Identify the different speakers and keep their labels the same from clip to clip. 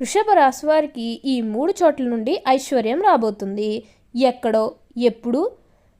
Speaker 1: వృషభ రాశి వారికి ఈ మూడు చోట్ల నుండి ఐశ్వర్యం రాబోతుంది. ఎక్కడో ఎప్పుడు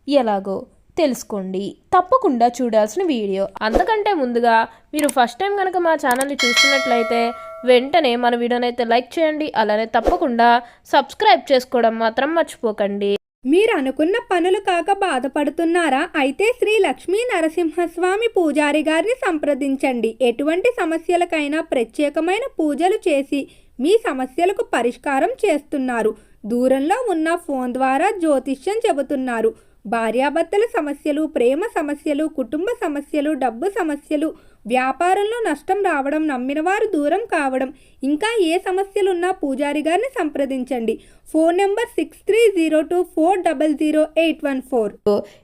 Speaker 1: ఎలాగో తెలుసుకోండి. తప్పకుండా చూడాల్సిన వీడియో. అంతకంటే ముందుగా మీరు ఫస్ట్ టైం కనుక మా ఛానల్ని చూస్తున్నట్లయితే వెంటనే మన వీడియోనైతే లైక్ చేయండి. అలానే తప్పకుండా సబ్స్క్రైబ్ చేసుకోవడం మాత్రం మర్చిపోకండి.
Speaker 2: మీరు అనుకున్న పనులు కాక బాధపడుతున్నారా? అయితే శ్రీ లక్ష్మీ నరసింహస్వామి పూజారి గారిని సంప్రదించండి. ఎటువంటి సమస్యలకైనా ప్రత్యేకమైన పూజలు చేసి మీ సమస్యలకు పరిష్కారం చేస్తున్నారు. దూరంలో ఉన్న ఫోన్ ద్వారా జ్యోతిష్యం చెబుతున్నారు. భార్యాభర్తల సమస్యలు ప్రేమ సమస్యలు కుటుంబ సమస్యలు డబ్బు సమస్యలు వ్యాపారంలో నష్టం రావడం నమ్మిన వారు దూరం కావడం ఇంకా ఏ సమస్యలున్నా పూజారి గారిని సంప్రదించండి. Phone number six three zero two four double zero eight one four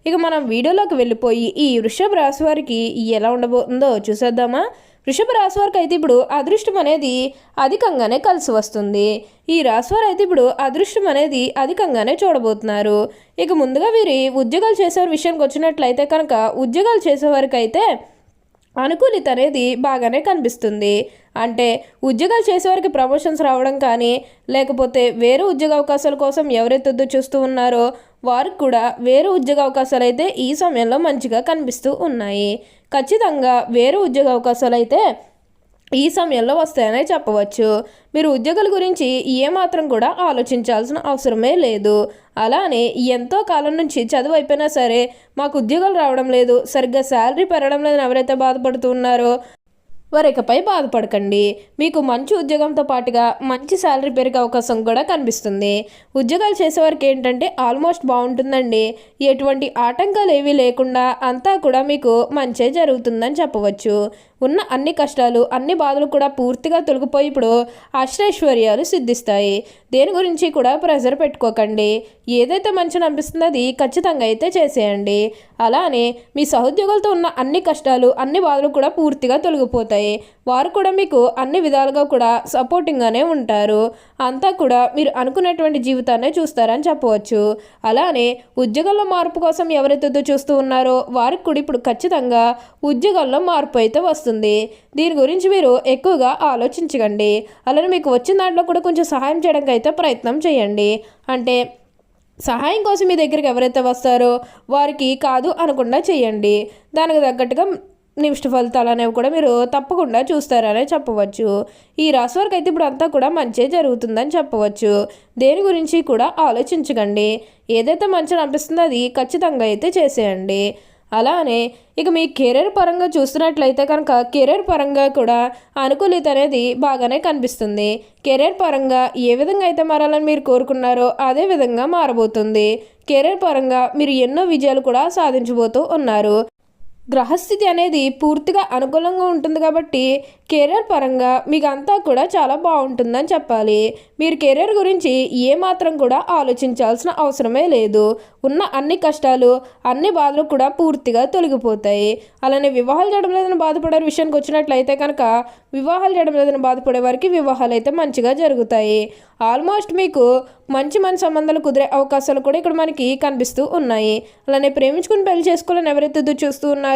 Speaker 1: ఇక మనం వీడియోలోకి వెళ్ళిపోయి ఈ వృషభ రాశి వారికి ఎలా ఉండబోతుందో చూసేద్దామా? వృషభ రాశి వారికి అయితే ఇప్పుడు అదృష్టం అనేది అధికంగానే కలిసి వస్తుంది. ఈ రాశి వారు అయితే ఇప్పుడు అదృష్టం అనేది అధికంగానే చూడబోతున్నారు. ఇక ముందుగా వీరి ఉద్యోగాలు చేసే విషయానికి వచ్చినట్లయితే కనుక ఉద్యోగాలు చేసేవారికి అయితే అనుకూలిత అనేది బాగానే కనిపిస్తుంది. అంటే ఉద్యోగాలు చేసేవారికి ప్రమోషన్స్ రావడం కానీ లేకపోతే వేరే ఉద్యోగ అవకాశాల కోసం ఎవరైతే చూస్తూ ఉన్నారో వారికి కూడా వేరే ఉద్యోగ అవకాశాలు అయితే ఈ సమయంలో మంచిగా కనిపిస్తూ ఉన్నాయి. ఖచ్చితంగా వేరే ఉద్యోగ అవకాశాలు అయితే ఈ సమయంలో వస్తాయనే చెప్పవచ్చు. మీరు ఉద్యోగాల గురించి ఏమాత్రం కూడా ఆలోచించాల్సిన అవసరమే లేదు. అలానే ఎంతో కాలం నుంచి చదువు అయిపోయినా సరే మాకు ఉద్యోగాలు రావడం లేదు. సరిగ్గా శాలరీ పెరగడం లేదని ఎవరైతే బాధపడుతున్నారో వరకపై బాధపడకండి. మీకు మంచి ఉద్యోగంతో పాటుగా మంచి శాలరీ పెరిగే అవకాశం కూడా కనిపిస్తుంది. ఉద్యోగాలు చేసేవారికి ఏంటంటే ఆల్మోస్ట్ బాగుంటుందండి. ఎటువంటి ఆటంకాలు ఏవీ లేకుండా అంతా కూడా మీకు మంచే జరుగుతుందని చెప్పవచ్చు. ఉన్న అన్ని కష్టాలు అన్ని బాధలు కూడా పూర్తిగా తొలగిపోయి ఇప్పుడు అష్టైశ్వర్యాలు సిద్ధిస్తాయి. దేని గురించి కూడా ప్రెజర్ పెట్టుకోకండి. ఏదైతే మంచిని అనిపిస్తుందో అది ఖచ్చితంగా అయితే చేసేయండి. అలానే మీ సహోద్యోగులతో ఉన్న అన్ని కష్టాలు అన్ని బాధలు కూడా పూర్తిగా తొలగిపోతాయి. వారు కూడా మీకు అన్ని విధాలుగా కూడా సపోర్టింగ్గానే ఉంటారు. అంతా కూడా మీరు అనుకున్నటువంటి జీవితాన్ని చూస్తారని చెప్పవచ్చు. అలానే ఉద్యోగంలో మార్పు కోసం ఎవరైతే చూస్తూ ఉన్నారో వారికి కూడా ఇప్పుడు ఖచ్చితంగా ఉద్యోగాల్లో మార్పు అయితే వస్తుంది. దీని గురించి మీరు ఎక్కువగా ఆలోచించకండి. అలానే మీకు వచ్చిన దాంట్లో కూడా కొంచెం సహాయం చేయడానికి అయితే ప్రయత్నం చేయండి. అంటే సహాయం కోసం మీ దగ్గరికి ఎవరైతే వస్తారో వారికి కాదు అనకుండా చేయండి. దానికి తగ్గట్టుగా నిమిష్ట ఫలితాలు అనేవి కూడా మీరు తప్పకుండా చూస్తారనే చెప్పవచ్చు. ఈ రాశి వరకు అయితే ఇప్పుడు అంతా కూడా మంచి జరుగుతుందని చెప్పవచ్చు. దేని గురించి కూడా ఆలోచించకండి. ఏదైతే మంచిని అనిపిస్తుందో అది ఖచ్చితంగా అయితే చేసేయండి. అలానే ఇక మీ కెరీర్ పరంగా చూస్తున్నట్లయితే కనుక కెరీర్ పరంగా కూడా అనుకూలిత అనేది బాగానే కనిపిస్తుంది. కెరీర్ పరంగా ఏ విధంగా అయితే మారాలని మీరు కోరుకున్నారో అదే విధంగా మారబోతుంది. కెరీర్ పరంగా మీరు ఎన్నో విజయాలు కూడా సాధించబోతూ ఉన్నారు. గ్రహస్థితి అనేది పూర్తిగా అనుకూలంగా ఉంటుంది కాబట్టి కెరీర్ పరంగా మీకు అంతా కూడా చాలా బాగుంటుందని చెప్పాలి. మీరు కెరీర్ గురించి ఏమాత్రం కూడా ఆలోచించాల్సిన అవసరమే లేదు. ఉన్న అన్ని కష్టాలు అన్ని బాధలు కూడా పూర్తిగా తొలగిపోతాయి. అలానే వివాహాలు చేయడం లేదని బాధపడే విషయానికి వచ్చినట్లయితే కనుక వివాహాలు చేయడం లేదని బాధపడే వారికి వివాహాలు అయితే మంచిగా జరుగుతాయి. ఆల్మోస్ట్ మీకు మంచి మంచి సంబంధాలు కుదిరే అవకాశాలు కూడా ఇక్కడ మనకి కనిపిస్తూ ఉన్నాయి. అలానే ప్రేమించుకుని పెళ్ళి చేసుకోవాలని ఎవరైతే చూస్తూ ఉన్నారు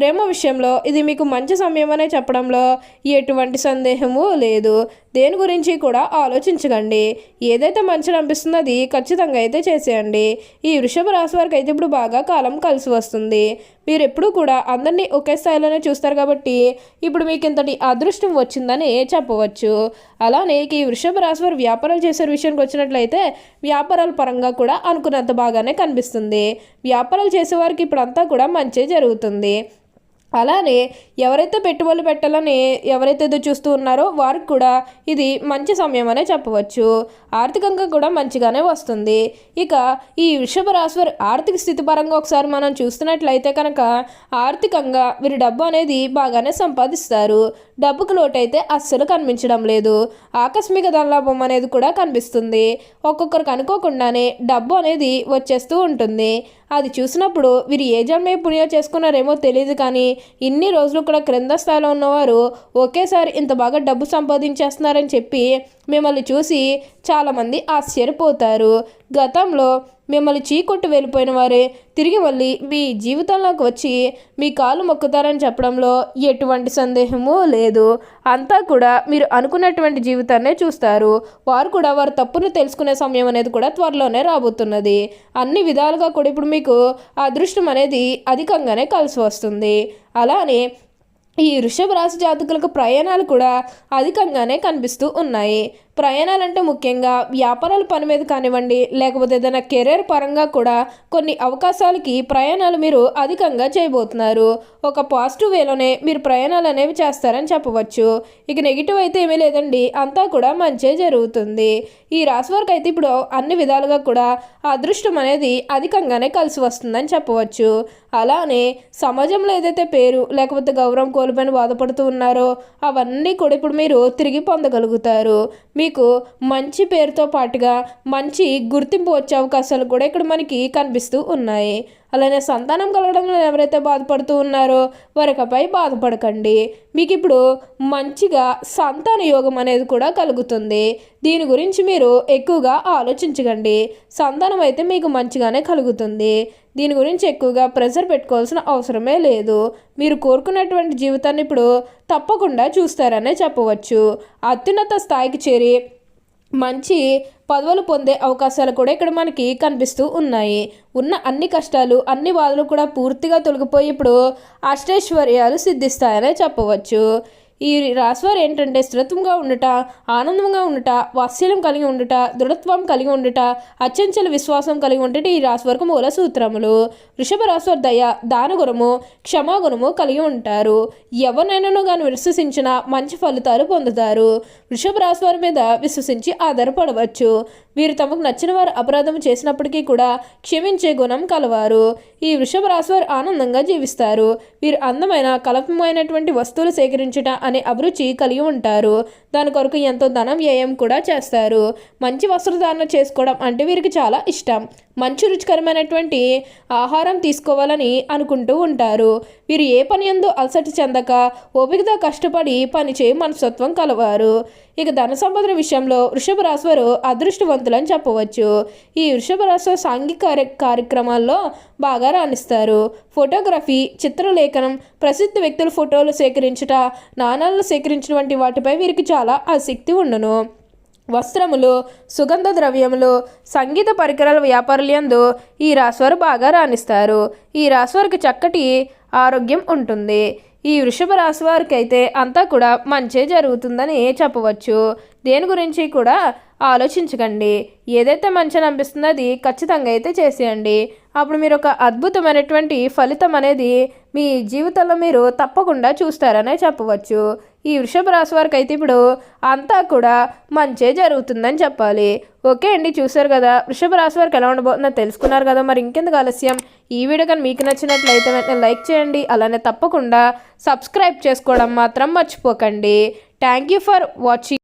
Speaker 1: ప్రేమ విషయంలో ఇది మీకు మంచి సమయం అనే చెప్పడంలో ఎటువంటి సందేహము లేదు. దేని గురించి కూడా ఆలోచించకండి. ఏదైతే మంచిది అనిపిస్తుందో అది ఖచ్చితంగా అయితే చేసేయండి. ఈ వృషభ రాశి వారికి అయితే ఇప్పుడు బాగా కాలం కలిసి వస్తుంది. మీరు ఎప్పుడూ కూడా అందరినీ ఒకే స్థాయిలోనే చూస్తారు కాబట్టి ఇప్పుడు మీకు ఇంతటి అదృష్టం వచ్చిందని చెప్పవచ్చు. అలానే ఈ వృషభ రాశి వారు వ్యాపారాలు చేసే విషయానికి వచ్చినట్లయితే వ్యాపారాల పరంగా కూడా అనుకున్నంత బాగానే కనిపిస్తుంది. వ్యాపారాలు చేసేవారికి ఇప్పుడంతా కూడా మంచి జరుగుతుంది. అలానే ఎవరైతే పెట్టుబడులు పెట్టాలని ఎవరైతే ఎదురు చూస్తూ ఉన్నారో వారికి కూడా ఇది మంచి సమయం అనే చెప్పవచ్చు. ఆర్థికంగా కూడా మంచిగానే వస్తుంది. ఇక ఈ వృషభ రాశి వారి ఆర్థిక స్థితి పరంగా ఒకసారి మనం చూస్తున్నట్లయితే కనుక ఆర్థికంగా వీరి డబ్బు అనేది బాగానే సంపాదిస్తారు. డబ్బుకు లోటైతే అస్సలు కనిపించడం లేదు. ఆకస్మిక ధనలాభం అనేది కూడా కనిపిస్తుంది. ఒక్కొక్కరికి అనుకోకుండానే డబ్బు అనేది వచ్చేస్తూ ఉంటుంది. అది చూసినప్పుడు వీరు ఏ జన్మే పుణ్యం చేసుకున్నారేమో తెలియదు కానీ ఇన్ని రోజులు కూడా క్రింద స్థాయిలో ఉన్నవారు ఒకేసారి ఇంత బాగా డబ్బు సంపాదించేస్తున్నారని చెప్పి మిమ్మల్ని చూసి చాలామంది ఆశ్చర్యపోతారు. గతంలో మిమ్మల్ని చీకొట్టు వెళ్ళిపోయిన వారే తిరిగి మళ్ళీ మీ జీవితంలోకి వచ్చి మీ కాలు మొక్కుతారని చెప్పడంలో ఎటువంటి సందేహము లేదు. అంతా కూడా మీరు అనుకున్నటువంటి జీవితాన్నే చూస్తారు. వారు కూడా వారు తప్పును తెలుసుకునే సమయం అనేది కూడా త్వరలోనే రాబోతున్నది. అన్ని విధాలుగా కూడా ఇప్పుడు మీకు అదృష్టం అనేది అధికంగానే కలిసి వస్తుంది. అలానే ఈ వృషభ రాశి జాతకులకు ప్రయాణాలు కూడా అధికంగానే కనిపిస్తూ ఉన్నాయి. ప్రయాణాలంటే ముఖ్యంగా వ్యాపారాల పని మీద కానివ్వండి లేకపోతే ఏదైనా కెరీర్ పరంగా కూడా కొన్ని అవకాశాలకి ప్రయాణాలు మీరు అధికంగా చేయబోతున్నారు. ఒక పాజిటివ్ వేలోనే మీరు ప్రయాణాలు అనేవి చేస్తారని చెప్పవచ్చు. ఇక నెగిటివ్ అయితే ఏమీ లేదండి అంతా కూడా మంచే జరుగుతుంది. ఈ రాశి వారికి అయితే ఇప్పుడు అన్ని విధాలుగా కూడా అదృష్టం అనేది అధికంగానే కలిసి వస్తుందని చెప్పవచ్చు. అలానే సమాజంలో ఏదైతే పేరు లేకపోతే గౌరవం కోల్పోయిన బాధపడుతూ ఉన్నారో అవన్నీ కూడా ఇప్పుడు మీరు తిరిగి పొందగలుగుతారు. మీకు మంచి పేరుతో పాటుగా మంచి గుర్తింపు వచ్చే అవకాశాలు కూడా ఇక్కడ మనకి కనిపిస్తూ ఉన్నాయి. అలానే సంతానం కలగడంలో ఎవరైతే బాధపడుతూ ఉన్నారో వారికపై బాధపడకండి. మీకు ఇప్పుడు మంచిగా సంతాన యోగం అనేది కూడా కలుగుతుంది. దీని గురించి మీరు ఎక్కువగా ఆలోచించకండి. సంతానం అయితే మీకు మంచిగానే కలుగుతుంది. దీని గురించి ఎక్కువగా ప్రెషర్ పెట్టుకోవాల్సిన అవసరమే లేదు. మీరు కోరుకున్నటువంటి జీవితాన్ని ఇప్పుడు తప్పకుండా చూస్తారనే చెప్పవచ్చు. అత్యున్నత స్థాయికి చేరి మంచి పదవులు పొందే అవకాశాలు కూడా ఇక్కడ మనకి కనిపిస్తూ ఉన్నాయి. ఉన్న అన్ని కష్టాలు అన్ని బాధలు కూడా పూర్తిగా తొలగిపోయి ఇప్పుడు అష్టైశ్వర్యాలు సిద్ధిస్తాయనే చెప్పవచ్చు. ఈ రాశివారు ఏంటంటే స్థిరత్వంగా ఉండుట ఆనందంగా ఉండుట వాత్సల్యం కలిగి ఉండుట దృఢత్వం కలిగి ఉండుట అత్యంచల విశ్వాసం కలిగి ఉండుట ఈ రాశి వరకు మూల సూత్రములు. వృషభ రాశివారు దయ దానగుణము క్షమాగుణము కలిగి ఉంటారు. ఎవరినైనాను కానీ విశ్వసించిన మంచి ఫలితాలు పొందుతారు. వృషభ రాశి వారి మీద విశ్వసించి ఆధారపడవచ్చు. వీరు తమకు నచ్చిన వారు అపరాధం చేసినప్పటికీ కూడా క్షమించే గుణం కలవారు. ఈ వృషభ రాశి వారు ఆనందంగా జీవిస్తారు. వీరు అందమైన కలపమైనటువంటి వస్తువులు సేకరించట అనే అభిరుచి కలిగి ఉంటారు. దాని కొరకు ఎంతో ధనం వ్యయం కూడా చేస్తారు. మంచి వస్త్రధారణ చేసుకోవడం అంటే వీరికి చాలా ఇష్టం. మంచి రుచికరమైనటువంటి ఆహారం తీసుకోవాలని అనుకుంటూ ఉంటారు. వీరు ఏ పని ఎందు అలసట చెందక ఓపికతో కష్టపడి పనిచేయి మనస్తత్వం కలవారు. ఇక ధన సంపదల విషయంలో వృషభ రాశి వారు అదృష్టవంతులని చెప్పవచ్చు. ఈ వృషభ రాశి సాంఘిక కార్య కార్యక్రమాల్లో బాగా రాణిస్తారు. ఫోటోగ్రఫీ చిత్రలేఖనం ప్రసిద్ధ వ్యక్తుల ఫోటోలు సేకరించుట నాణాలను సేకరించిన వంటి వాటిపై వీరికి చాలా ఆసక్తి ఉండును. వస్త్రములు సుగంధ ద్రవ్యములు సంగీత పరికరాల వ్యాపారులందు ఈ రాశివారు బాగా రాణిస్తారు. ఈ రాశివారికి చక్కటి ఆరోగ్యం ఉంటుంది. ఈ వృషభ రాశి వారికి అయితే అంతా కూడా మంచే జరుగుతుందని చెప్పవచ్చు. దేని గురించి కూడా ఆలోచించకండి. ఏదైతే మంచి అనిపిస్తుందో అది ఖచ్చితంగా అయితే చేసేయండి. అప్పుడు మీరు ఒక అద్భుతమైనటువంటి ఫలితం అనేది మీ జీవితంలో మీరు తప్పకుండా చూస్తారనే చెప్పవచ్చు. ఈ వృషభ రాశి వారికి అయితే ఇప్పుడు అంతా కూడా మంచే జరుగుతుందని చెప్పాలి. ఓకే అండి చూసారు కదా. వృషభ రాశి వారికి ఎలా ఉండబోతుందో తెలుసుకున్నారు కదా. మరి ఇంకెందుకు ఆలస్యం? ఈ వీడియో కానీ మీకు నచ్చినట్లయితే వెంటనే లైక్ చేయండి. అలానే తప్పకుండా సబ్స్క్రైబ్ చేసుకోవడం మాత్రం మర్చిపోకండి. Thank you for watching.